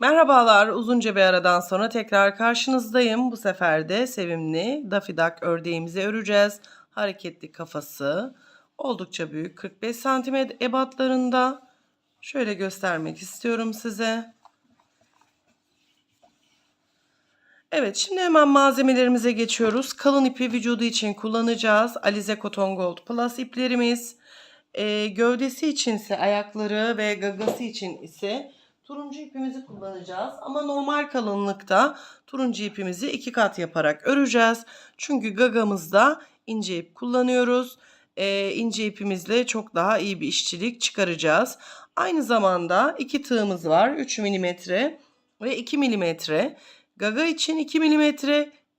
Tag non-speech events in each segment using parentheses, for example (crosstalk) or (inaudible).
Merhabalar, uzunca bir aradan sonra tekrar karşınızdayım. Bu sefer de sevimli Daffy Duck ördeğimizi öreceğiz. Hareketli kafası, oldukça büyük, 45 santim ebatlarında. Şöyle göstermek istiyorum size. Evet, şimdi hemen malzemelerimize geçiyoruz. Kalın ipi vücudu için kullanacağız. Alize Cotton Gold Plus iplerimiz. Ee, gövdesi için ise ayakları ve gagası için ise turuncu ipimizi kullanacağız. Ama normal kalınlıkta turuncu ipimizi iki kat yaparak öreceğiz. Çünkü gagamızda ince ip kullanıyoruz. Ee, ince ipimizle çok daha iyi bir işçilik çıkaracağız. Aynı zamanda iki tığımız var. 3 mm ve 2 mm. Gaga için 2 mm,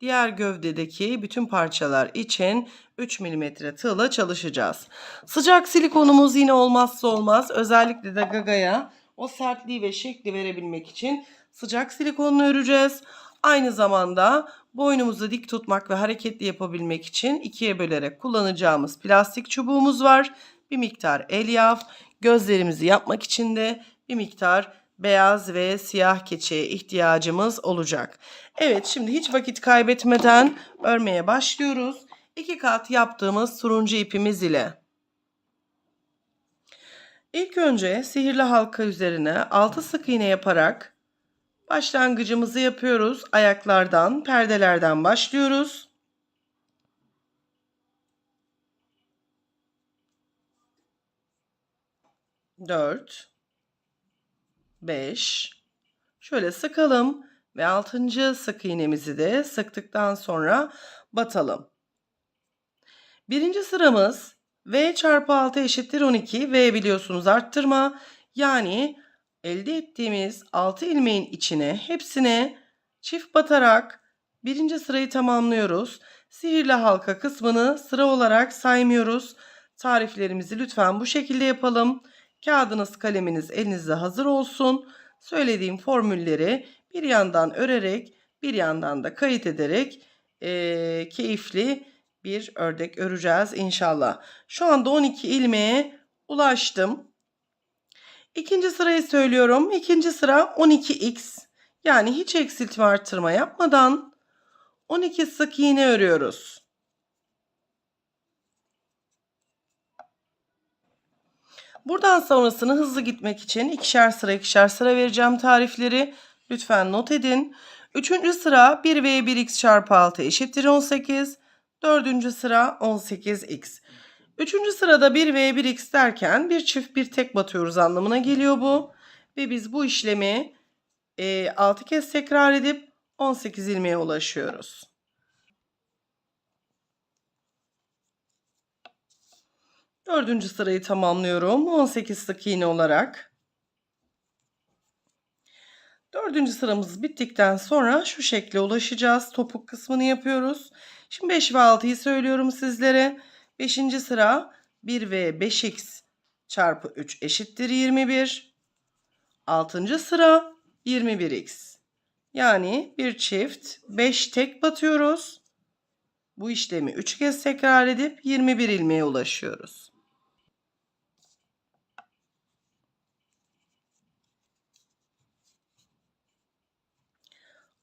diğer gövdedeki bütün parçalar için 3 mm tığla çalışacağız. Sıcak silikonumuz yine olmazsa olmaz. Özellikle de gagaya o sertliği ve şekli verebilmek için sıcak silikonla öreceğiz. Aynı zamanda boynumuzu dik tutmak ve hareketli yapabilmek için ikiye bölerek kullanacağımız plastik çubuğumuz var. Bir miktar elyaf, gözlerimizi yapmak için de bir miktar beyaz ve siyah keçeye ihtiyacımız olacak. Evet şimdi hiç vakit kaybetmeden örmeye başlıyoruz. İki kat yaptığımız turuncu ipimiz ile. İlk önce sihirli halka üzerine 6 sık iğne yaparak başlangıcımızı yapıyoruz. Ayaklardan, perdelerden başlıyoruz. Dört, beş, şöyle sıkalım ve altıncı sık iğnemizi de sıktıktan sonra batalım. Birinci sıramız V çarpı 6 eşittir 12. V biliyorsunuz arttırma. Yani elde ettiğimiz 6 ilmeğin içine hepsine çift batarak birinci sırayı tamamlıyoruz. Sihirli halka kısmını sıra olarak saymıyoruz. Tariflerimizi lütfen bu şekilde yapalım. Kağıdınız kaleminiz elinizde hazır olsun. Söylediğim formülleri bir yandan örerek bir yandan da kayıt ederek eee, keyifli bir ördek öreceğiz inşallah. Şu anda 12 ilmeğe ulaştım. İkinci sırayı söylüyorum. İkinci sıra 12x. Yani hiç eksiltme artırma yapmadan 12 sık iğne örüyoruz. Buradan sonrasını hızlı gitmek için ikişer sıra ikişer sıra vereceğim tarifleri. Lütfen not edin. Üçüncü sıra 1v1x çarpı 6 eşittir 18. Dördüncü sıra 18x. Üçüncü sırada 1 ve 1x derken bir çift bir tek batıyoruz anlamına geliyor bu. Ve biz bu işlemi e, 6 kez tekrar edip 18 ilmeğe ulaşıyoruz. Dördüncü sırayı tamamlıyorum. 18 sık iğne olarak. Dördüncü sıramız bittikten sonra şu şekle ulaşacağız. Topuk kısmını yapıyoruz. Şimdi 5 ve 6'yı söylüyorum sizlere. 5. sıra 1 ve 5x çarpı 3 eşittir 21. 6. sıra 21x. Yani bir çift 5 tek batıyoruz. Bu işlemi 3 kez tekrar edip 21 ilmeğe ulaşıyoruz.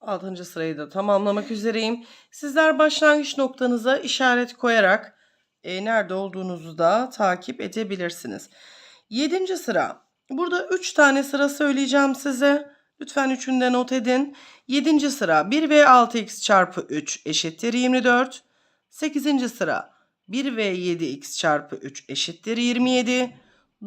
Altıncı sırayı da tamamlamak üzereyim. Sizler başlangıç noktanıza işaret koyarak e, nerede olduğunuzu da takip edebilirsiniz. Yedinci sıra. Burada üç tane sıra söyleyeceğim size. Lütfen üçünde not edin. Yedinci sıra 1 ve 6x çarpı 3 eşittir 24. Sekizinci sıra 1 ve 7x çarpı 3 eşittir 27.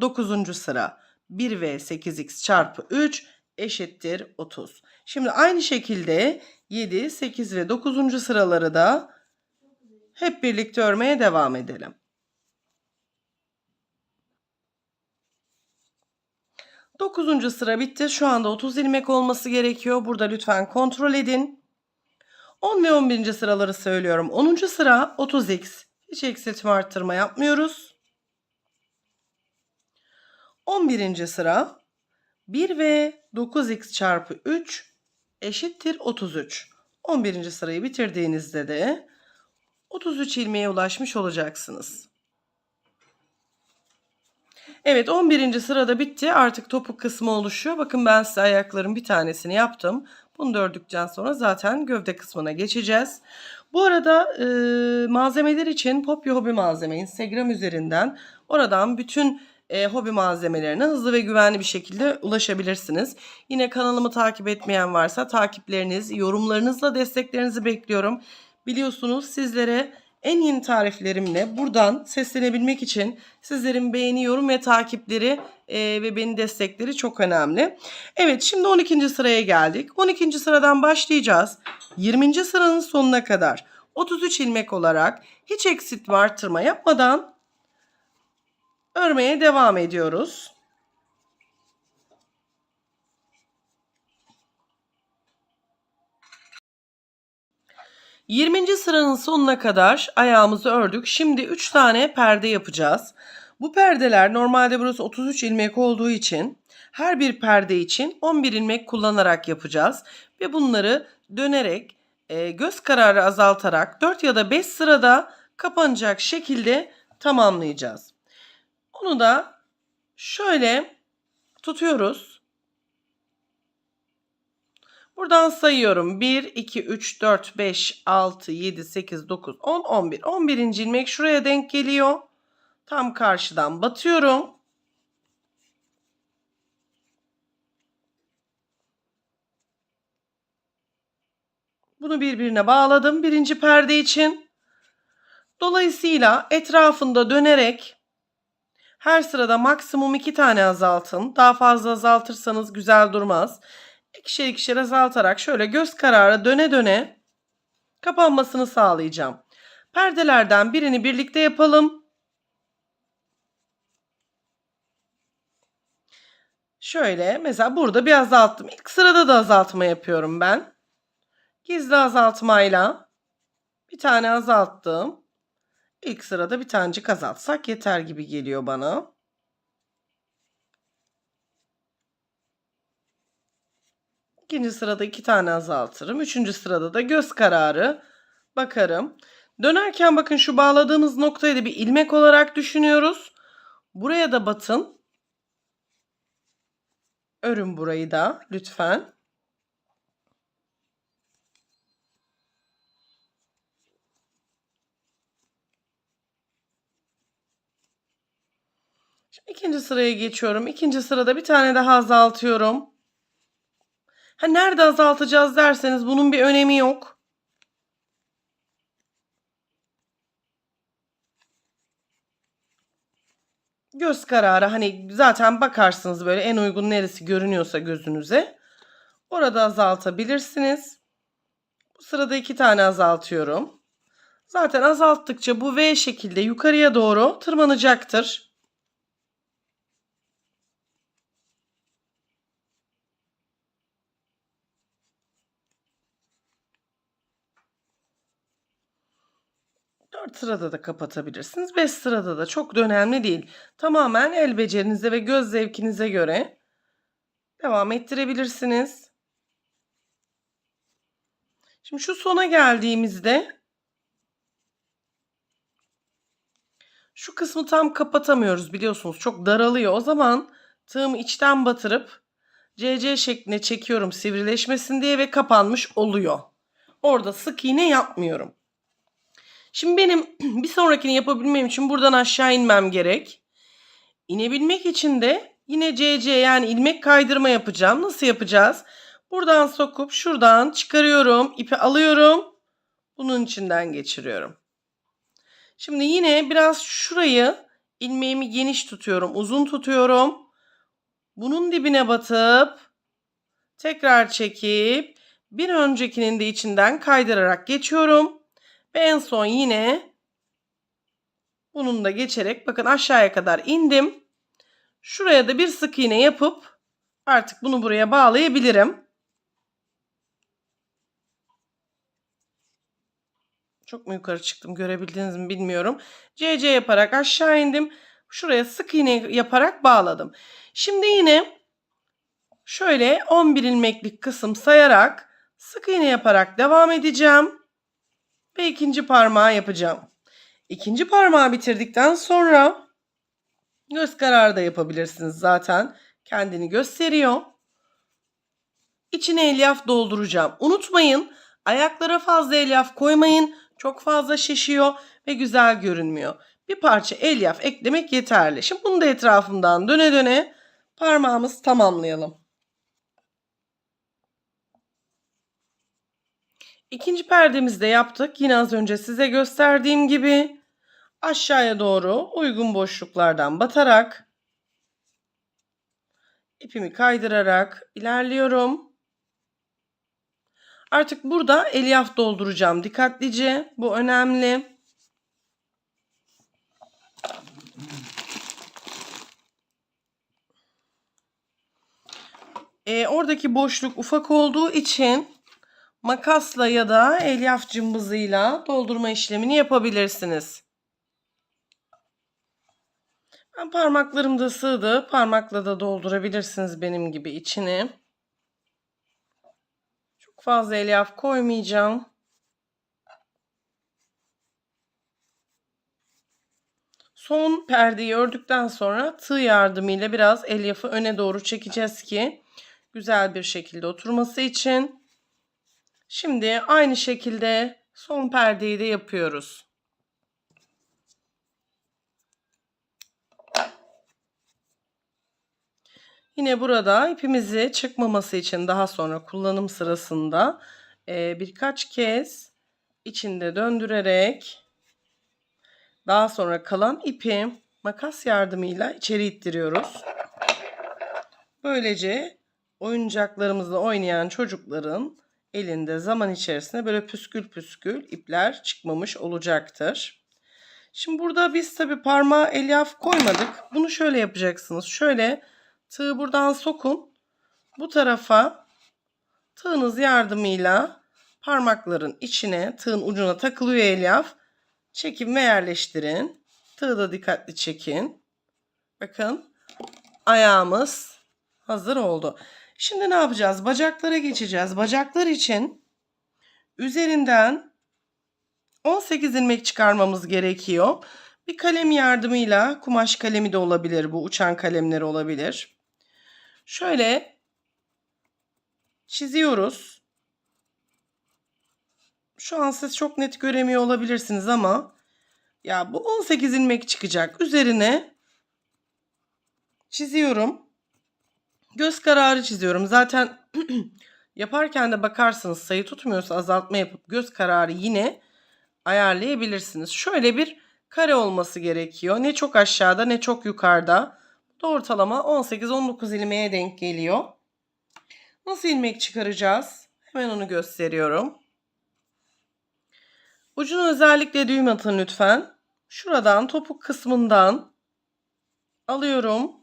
Dokuzuncu sıra 1 ve 8x çarpı 3 eşittir 30. Şimdi aynı şekilde 7, 8 ve 9. sıraları da hep birlikte örmeye devam edelim. Dokuzuncu sıra bitti. Şu anda 30 ilmek olması gerekiyor. Burada lütfen kontrol edin. 10 ve 11. sıraları söylüyorum. 10. sıra 30x. Hiç eksiltme arttırma yapmıyoruz. 11. sıra 1 ve 9x çarpı 3 eşittir 33. 11. sırayı bitirdiğinizde de 33 ilmeğe ulaşmış olacaksınız. Evet 11. sırada bitti. Artık topuk kısmı oluşuyor. Bakın ben size ayakların bir tanesini yaptım. Bunu da ördükten sonra zaten gövde kısmına geçeceğiz. Bu arada e, malzemeler için Popyo Hobi Malzeme Instagram üzerinden oradan bütün e, hobi malzemelerine hızlı ve güvenli bir şekilde ulaşabilirsiniz. Yine kanalımı takip etmeyen varsa takipleriniz, yorumlarınızla desteklerinizi bekliyorum. Biliyorsunuz sizlere en yeni tariflerimle buradan seslenebilmek için sizlerin beğeni, yorum ve takipleri e, ve beni destekleri çok önemli. Evet şimdi 12. sıraya geldik. 12. sıradan başlayacağız. 20. sıranın sonuna kadar 33 ilmek olarak hiç eksiltme artırma yapmadan örmeye devam ediyoruz. Yirminci sıranın sonuna kadar ayağımızı ördük. Şimdi 3 tane perde yapacağız. Bu perdeler normalde burası 33 ilmek olduğu için her bir perde için 11 ilmek kullanarak yapacağız. Ve bunları dönerek e, göz kararı azaltarak 4 ya da 5 sırada kapanacak şekilde tamamlayacağız. Onu da şöyle tutuyoruz. Buradan sayıyorum. 1, 2, 3, 4, 5, 6, 7, 8, 9, 10, 11. 11. ilmek şuraya denk geliyor. Tam karşıdan batıyorum. Bunu birbirine bağladım birinci perde için. Dolayısıyla etrafında dönerek her sırada maksimum iki tane azaltın. Daha fazla azaltırsanız güzel durmaz. İkişer ikişer azaltarak şöyle göz kararı döne döne kapanmasını sağlayacağım. Perdelerden birini birlikte yapalım. Şöyle mesela burada bir azalttım. İlk sırada da azaltma yapıyorum ben. Gizli azaltmayla bir tane azalttım. İlk sırada bir tanecik azaltsak yeter gibi geliyor bana. İkinci sırada iki tane azaltırım. Üçüncü sırada da göz kararı bakarım. Dönerken bakın şu bağladığımız noktayı da bir ilmek olarak düşünüyoruz. Buraya da batın. Örün burayı da lütfen. İkinci sıraya geçiyorum. İkinci sırada bir tane daha azaltıyorum. Ha nerede azaltacağız derseniz bunun bir önemi yok. Göz kararı hani zaten bakarsınız böyle en uygun neresi görünüyorsa gözünüze. Orada azaltabilirsiniz. Bu sırada iki tane azaltıyorum. Zaten azalttıkça bu V şekilde yukarıya doğru tırmanacaktır. Dört sırada da kapatabilirsiniz. Beş sırada da çok da önemli değil. Tamamen el becerinize ve göz zevkinize göre devam ettirebilirsiniz. Şimdi şu sona geldiğimizde şu kısmı tam kapatamıyoruz biliyorsunuz. Çok daralıyor. O zaman tığımı içten batırıp CC şeklinde çekiyorum sivrileşmesin diye ve kapanmış oluyor. Orada sık iğne yapmıyorum. Şimdi benim (clears throat) bir sonrakini yapabilmem için buradan aşağı inmem gerek. İnebilmek için de yine CC yani ilmek kaydırma yapacağım. Nasıl yapacağız? Buradan sokup şuradan çıkarıyorum. ipi alıyorum. Bunun içinden geçiriyorum. Şimdi yine biraz şurayı ilmeğimi geniş tutuyorum. Uzun tutuyorum. Bunun dibine batıp tekrar çekip bir öncekinin de içinden kaydırarak geçiyorum. Ve en son yine bunun da geçerek bakın aşağıya kadar indim. Şuraya da bir sık iğne yapıp artık bunu buraya bağlayabilirim. Çok mu yukarı çıktım görebildiniz mi bilmiyorum. CC yaparak aşağı indim. Şuraya sık iğne yaparak bağladım. Şimdi yine şöyle 11 ilmeklik kısım sayarak sık iğne yaparak devam edeceğim. Ve ikinci parmağı yapacağım. İkinci parmağı bitirdikten sonra Göz kararı da yapabilirsiniz zaten. Kendini gösteriyor. İçine elyaf dolduracağım. Unutmayın ayaklara fazla elyaf koymayın. Çok fazla şişiyor ve güzel görünmüyor. Bir parça elyaf eklemek yeterli. Şimdi bunu da etrafından döne döne parmağımız tamamlayalım. İkinci perdemizi de yaptık. Yine az önce size gösterdiğim gibi aşağıya doğru uygun boşluklardan batarak ipimi kaydırarak ilerliyorum. Artık burada elyaf dolduracağım dikkatlice. Bu önemli. Ee, oradaki boşluk ufak olduğu için makasla ya da elyaf cımbızıyla doldurma işlemini yapabilirsiniz. Ben parmaklarım da sığdı. Parmakla da doldurabilirsiniz benim gibi içini. Çok fazla elyaf koymayacağım. Son perdeyi ördükten sonra tığ yardımıyla biraz elyafı öne doğru çekeceğiz ki güzel bir şekilde oturması için. Şimdi aynı şekilde son perdeyi de yapıyoruz. Yine burada ipimizi çıkmaması için daha sonra kullanım sırasında e, birkaç kez içinde döndürerek daha sonra kalan ipi makas yardımıyla içeri ittiriyoruz. Böylece oyuncaklarımızla oynayan çocukların elinde zaman içerisinde böyle püskül püskül ipler çıkmamış olacaktır. Şimdi burada biz tabi parmağı elyaf koymadık. Bunu şöyle yapacaksınız. Şöyle tığı buradan sokun. Bu tarafa tığınız yardımıyla parmakların içine tığın ucuna takılıyor elyaf. Çekin ve yerleştirin. Tığı da dikkatli çekin. Bakın ayağımız hazır oldu. Şimdi ne yapacağız? Bacaklara geçeceğiz. Bacaklar için üzerinden 18 ilmek çıkarmamız gerekiyor. Bir kalem yardımıyla kumaş kalemi de olabilir bu uçan kalemler olabilir. Şöyle çiziyoruz. Şu an siz çok net göremiyor olabilirsiniz ama ya bu 18 ilmek çıkacak. Üzerine çiziyorum. Göz kararı çiziyorum. Zaten (clears throat) yaparken de bakarsınız sayı tutmuyorsa azaltma yapıp göz kararı yine ayarlayabilirsiniz. Şöyle bir kare olması gerekiyor. Ne çok aşağıda ne çok yukarıda. Bu da ortalama 18-19 ilmeğe denk geliyor. Nasıl ilmek çıkaracağız? Hemen onu gösteriyorum. Ucunu özellikle düğüm atın lütfen. Şuradan topuk kısmından alıyorum.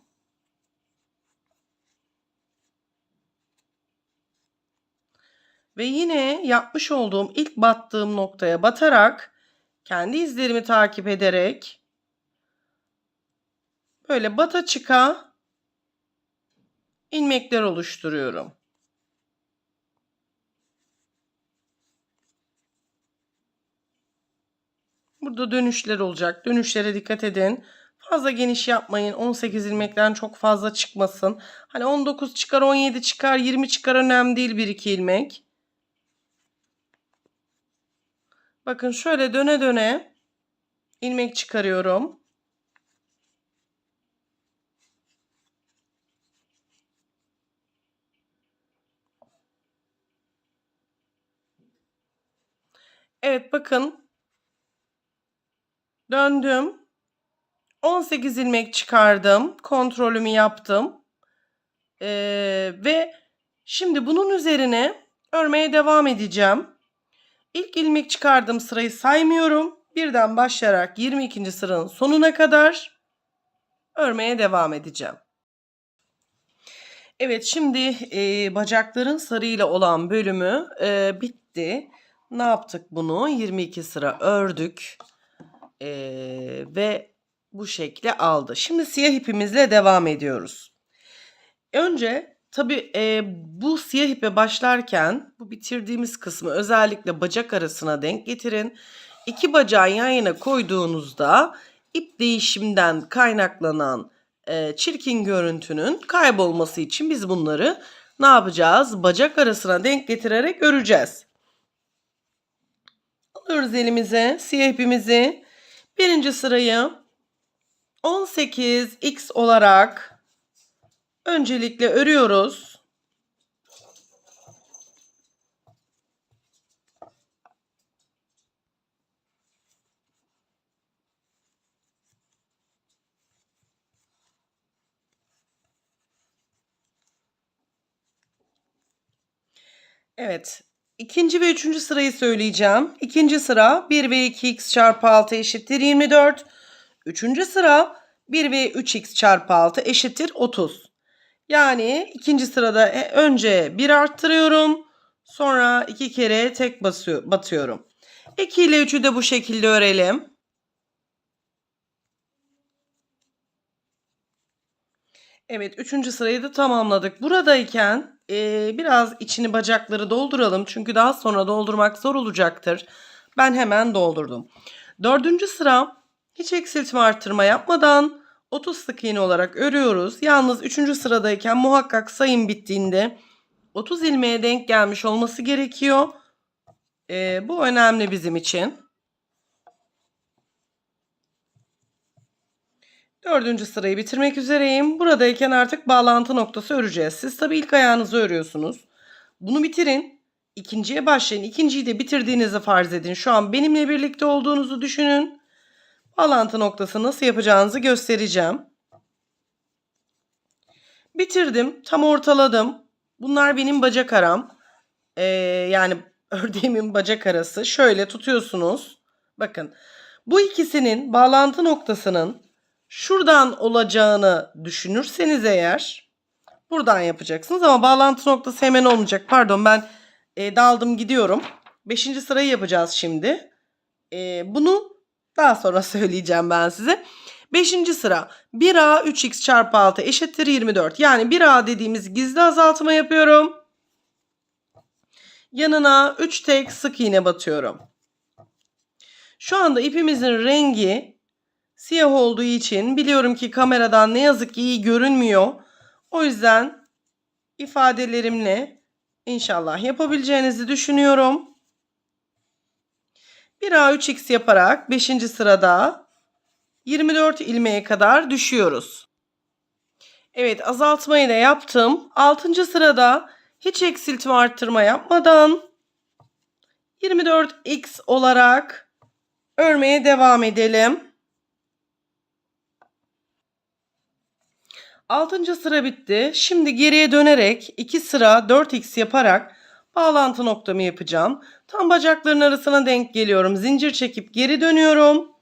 Ve yine yapmış olduğum ilk battığım noktaya batarak kendi izlerimi takip ederek böyle bata çıka ilmekler oluşturuyorum. Burada dönüşler olacak. Dönüşlere dikkat edin. Fazla geniş yapmayın. 18 ilmekten çok fazla çıkmasın. Hani 19 çıkar, 17 çıkar, 20 çıkar önemli değil 1-2 ilmek. Bakın şöyle döne döne ilmek çıkarıyorum. Evet bakın. Döndüm. 18 ilmek çıkardım. Kontrolümü yaptım. Ee, ve şimdi bunun üzerine örmeye devam edeceğim. İlk ilmek çıkardığım sırayı saymıyorum. Birden başlayarak 22. sıranın sonuna kadar örmeye devam edeceğim. Evet şimdi e, bacakların sarıyla olan bölümü e, bitti. Ne yaptık bunu? 22 sıra ördük e, ve bu şekli aldı. Şimdi siyah ipimizle devam ediyoruz. Önce tabi e, bu siyah ipe başlarken bu bitirdiğimiz kısmı özellikle bacak arasına denk getirin. İki bacağı yan yana koyduğunuzda ip değişimden kaynaklanan e, çirkin görüntünün kaybolması için biz bunları ne yapacağız? Bacak arasına denk getirerek öreceğiz. Alıyoruz elimize siyah ipimizi. Birinci sırayı 18x olarak öncelikle örüyoruz. Evet. İkinci ve üçüncü sırayı söyleyeceğim. İkinci sıra 1 ve 2x çarpı 6 eşittir 24. Üçüncü sıra 1 ve 3x çarpı 6 eşittir 30. Yani ikinci sırada e, önce 1 arttırıyorum. Sonra 2 kere tek basıyor, batıyorum. 2 ile 3'ü de bu şekilde örelim. Evet, üçüncü sırayı da tamamladık. Buradayken e, biraz içini bacakları dolduralım. Çünkü daha sonra doldurmak zor olacaktır. Ben hemen doldurdum. Dördüncü sıra hiç eksiltme arttırma yapmadan 30 sık iğne olarak örüyoruz. Yalnız üçüncü sıradayken muhakkak sayım bittiğinde 30 ilmeğe denk gelmiş olması gerekiyor. E, bu önemli bizim için. Dördüncü sırayı bitirmek üzereyim. Buradayken artık bağlantı noktası öreceğiz. Siz tabii ilk ayağınızı örüyorsunuz. Bunu bitirin. İkinciye başlayın. İkinciyi de bitirdiğinizi farz edin. Şu an benimle birlikte olduğunuzu düşünün. Bağlantı noktası nasıl yapacağınızı göstereceğim. Bitirdim. Tam ortaladım. Bunlar benim bacak aram. Ee, yani (laughs) ördeğimin bacak arası. Şöyle tutuyorsunuz. Bakın. Bu ikisinin bağlantı noktasının şuradan olacağını düşünürseniz eğer buradan yapacaksınız ama bağlantı noktası hemen olmayacak. Pardon ben e, daldım gidiyorum. Beşinci sırayı yapacağız şimdi. E, bunu daha sonra (laughs) söyleyeceğim ben size. Beşinci sıra 1A 3x çarpı 6 eşittir 24. Yani 1A dediğimiz gizli azaltma yapıyorum. Yanına 3 tek sık iğne batıyorum. Şu anda ipimizin rengi siyah olduğu için biliyorum ki kameradan ne yazık ki iyi görünmüyor. O yüzden ifadelerimle inşallah yapabileceğinizi düşünüyorum. 1A 3X yaparak 5. sırada 24 ilmeğe kadar düşüyoruz. Evet azaltmayı da yaptım. 6. sırada hiç eksiltme arttırma yapmadan 24x olarak örmeye devam edelim. 6. sıra bitti. Şimdi geriye dönerek 2 sıra 4x yaparak bağlantı noktamı yapacağım. Tam bacakların arasına denk geliyorum. Zincir çekip geri dönüyorum.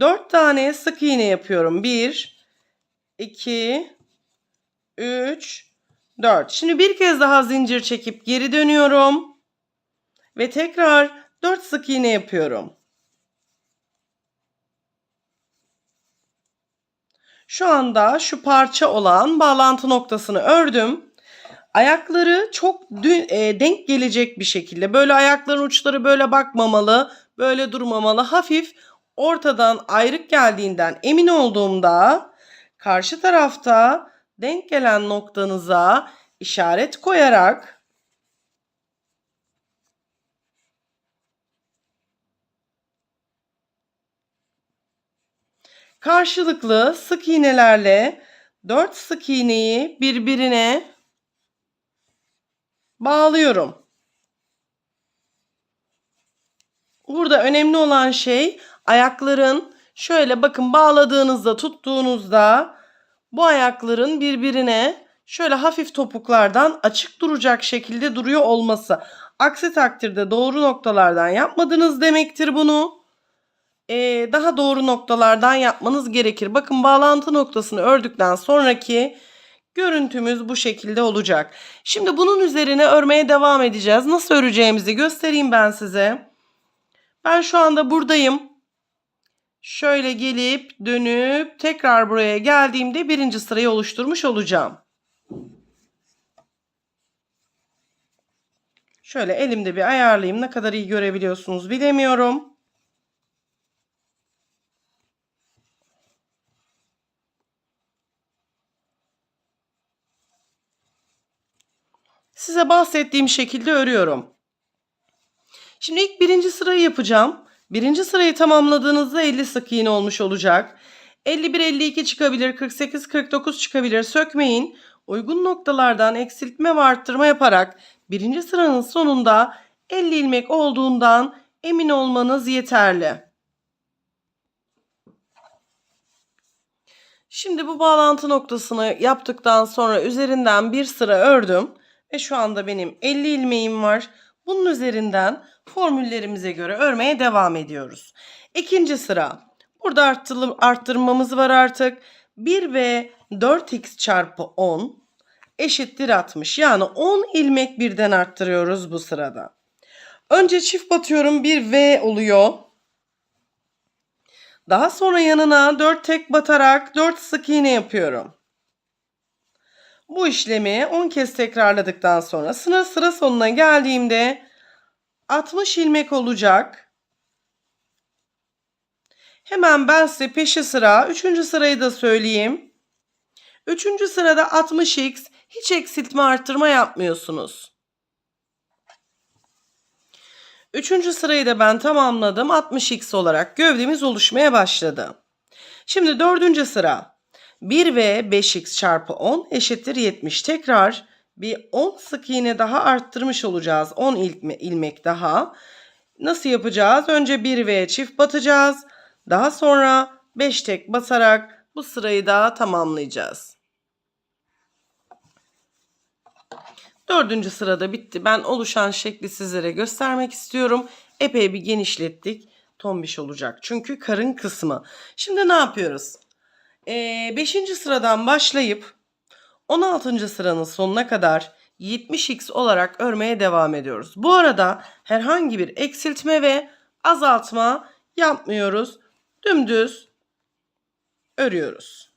4 tane sık iğne yapıyorum. 1 2 3 4. Şimdi bir kez daha zincir çekip geri dönüyorum. Ve tekrar 4 sık iğne yapıyorum. Şu anda şu parça olan bağlantı noktasını ördüm. Ayakları çok e, denk gelecek bir şekilde. Böyle ayakların uçları böyle bakmamalı, böyle durmamalı. Hafif ortadan ayrık geldiğinden emin olduğumda karşı tarafta denk gelen noktanıza işaret koyarak karşılıklı sık iğnelerle 4 sık iğneyi birbirine bağlıyorum. Burada önemli olan şey ayakların şöyle bakın bağladığınızda tuttuğunuzda bu ayakların birbirine şöyle hafif topuklardan açık duracak şekilde duruyor olması. Aksi takdirde doğru noktalardan yapmadınız demektir bunu e, daha doğru noktalardan yapmanız gerekir. Bakın bağlantı noktasını ördükten sonraki görüntümüz bu şekilde olacak. Şimdi bunun üzerine örmeye devam edeceğiz. Nasıl öreceğimizi göstereyim ben size. Ben şu anda buradayım. Şöyle gelip dönüp tekrar buraya geldiğimde birinci sırayı oluşturmuş olacağım. Şöyle elimde bir ayarlayayım. Ne kadar iyi görebiliyorsunuz bilemiyorum. Size bahsettiğim şekilde örüyorum. Şimdi ilk birinci sırayı yapacağım. Birinci sırayı tamamladığınızda 50 sık iğne olmuş olacak. 51, 52 çıkabilir, 48, 49 çıkabilir. Sökmeyin. Uygun noktalardan eksiltme ve arttırma yaparak birinci sıranın sonunda 50 ilmek olduğundan emin olmanız yeterli. Şimdi bu bağlantı noktasını yaptıktan sonra üzerinden bir sıra ördüm ve şu anda benim 50 ilmeğim var. Bunun üzerinden formüllerimize göre örmeye devam ediyoruz. İkinci sıra. Burada arttırmamız var artık. 1 ve 4x çarpı 10 eşittir 60. Yani 10 ilmek birden arttırıyoruz bu sırada. Önce çift batıyorum bir V oluyor. Daha sonra yanına 4 tek batarak 4 sık iğne yapıyorum. Bu işlemi 10 kez tekrarladıktan sonra sıra sıra sonuna geldiğimde 60 ilmek olacak. Hemen ben size peşi sıra 3. sırayı da söyleyeyim. 3. sırada 60x hiç eksiltme arttırma yapmıyorsunuz. Üçüncü sırayı da ben tamamladım. 60x olarak gövdemiz oluşmaya başladı. Şimdi dördüncü sıra. 1 ve 5x çarpı 10 eşittir 70. Tekrar bir 10 sık iğne daha arttırmış olacağız. 10 ilme, ilmek daha. Nasıl yapacağız? Önce 1 ve çift batacağız. Daha sonra 5 tek basarak bu sırayı da tamamlayacağız. Dördüncü sırada bitti. Ben oluşan şekli sizlere göstermek istiyorum. Epey bir genişlettik. Tombiş olacak. Çünkü karın kısmı. Şimdi ne yapıyoruz? Ee, beşinci sıradan başlayıp 16. sıranın sonuna kadar 70x olarak örmeye devam ediyoruz. Bu arada herhangi bir eksiltme ve azaltma yapmıyoruz. Dümdüz örüyoruz.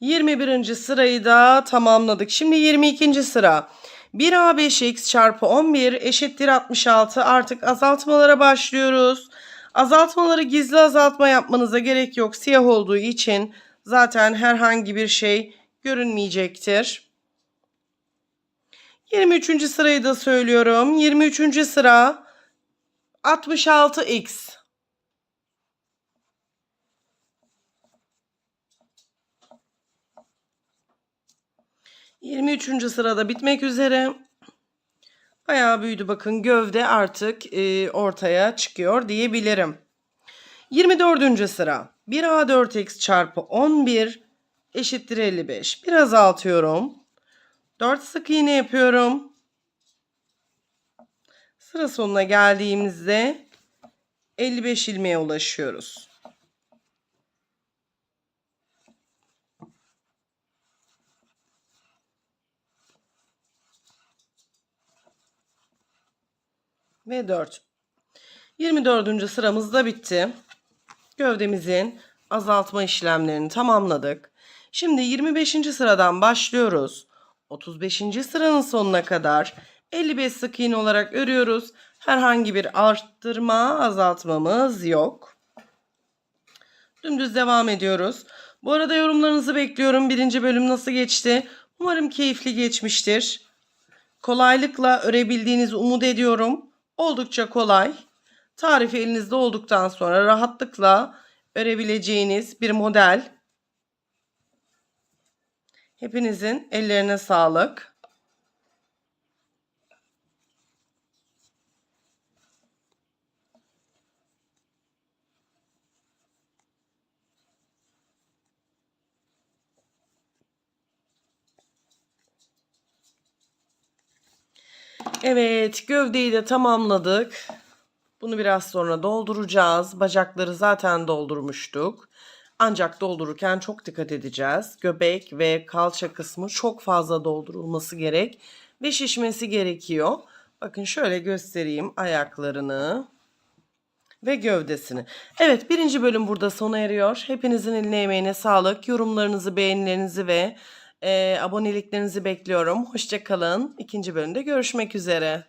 Yirmi birinci sırayı da tamamladık. Şimdi 22. sıra. 1A5x çarpı 11 eşittir 66. Artık azaltmalara başlıyoruz. Azaltmaları gizli azaltma yapmanıza gerek yok. Siyah olduğu için zaten herhangi bir şey görünmeyecektir. 23. sırayı da söylüyorum. 23. sıra 66x. Yirmi üçüncü sırada bitmek üzere. Bayağı büyüdü bakın gövde artık e, ortaya çıkıyor diyebilirim. 24. sıra 1A4x çarpı 11 eşittir 55. Bir azaltıyorum. 4 sık iğne yapıyorum. Sıra sonuna geldiğimizde 55 ilmeğe ulaşıyoruz. Ve 4. 24. sıramız da bitti. Gövdemizin azaltma işlemlerini tamamladık. Şimdi 25. sıradan başlıyoruz. 35. sıranın sonuna kadar 55 sık iğne olarak örüyoruz. Herhangi bir arttırma, azaltmamız yok. Dümdüz devam ediyoruz. Bu arada yorumlarınızı bekliyorum. Birinci bölüm nasıl geçti? Umarım keyifli geçmiştir. Kolaylıkla örebildiğinizi umut ediyorum. Oldukça kolay. Tarifi elinizde olduktan sonra rahatlıkla örebileceğiniz bir model. Hepinizin ellerine sağlık. Evet, gövdeyi de tamamladık. Bunu biraz sonra dolduracağız. Bacakları zaten doldurmuştuk. Ancak doldururken çok dikkat edeceğiz. Göbek ve kalça kısmı çok fazla doldurulması gerek ve şişmesi gerekiyor. Bakın şöyle göstereyim ayaklarını ve gövdesini. Evet birinci bölüm burada sona eriyor. Hepinizin eline emeğine sağlık. Yorumlarınızı, beğenilerinizi ve Ee, aboneliklerinizi bekliyorum. Hoşça kalın. İkinci bölümde görüşmek üzere.